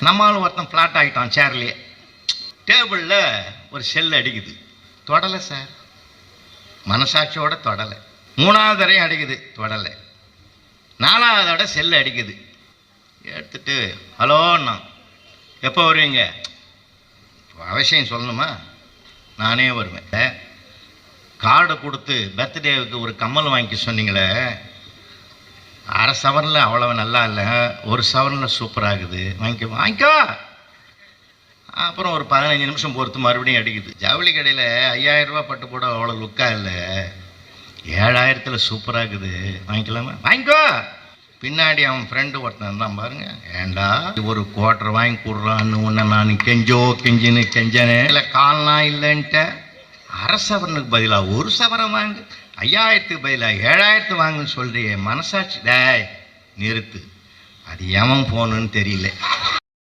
நம்மளும் ஒருத்தன் ஃப்ளாட் ஆகிட்டான் சேர்லேயே டேபிளில் ஒரு செல் அடிக்குது. தொடலை சார் மனசாட்சியோட தொடலை. மூணாவது தரையும் அடிக்குது தொடலை. நாலாவது தடவை செல் அடிக்குது. எடுத்துட்டு ஹலோண்ணா எப்போ வருவீங்க? அவசியம் சொல்லணுமா? நானே வருவேன். கார்டை கொடுத்து பர்த்டேவுக்கு ஒரு கம்மல் வாங்கிக்க சொன்னீங்களே. அரை சவரில் அவ்வளவு நல்லா இல்லை. ஒரு சவரில் சூப்பராகுது வாங்கிக்கோ வாங்கிக்கோ. அப்புறம் ஒரு பதினஞ்சு நிமிஷம் பொறுத்து மறுபடியும் அடிக்குது. ஜவுளி கடையில் ஐயாயிரம் ரூபா பட்டு போட அவ்வளோ லுக்காக இல்லை. ஏழாயிரத்தில் சூப்பராகுது வாங்கிக்கலாமா? வாங்கிக்கோ. பின்னாடி அவன் ஃப்ரெண்டு ஒருத்தன் இருந்தான் பாருங்க. ஏண்டா? ஒரு குவார்டர் வாங்கி கொடுறான்னு உன்னை நான் கெஞ்சோ கெஞ்சின்னு கெஞ்சனே. இல்லை கால்லாம் இல்லைன்ட்ட அரை சவரனுக்கு பதிலாக ஒரு சவரம் வாங்கு. ஐயாயிரத்துக்கு பதிலாக ஏழாயிரத்து வாங்குன்னு சொல்றியே மனசாட்சி. டேய் நிறுத்து. அது எவன் போகணுன்னு தெரியல.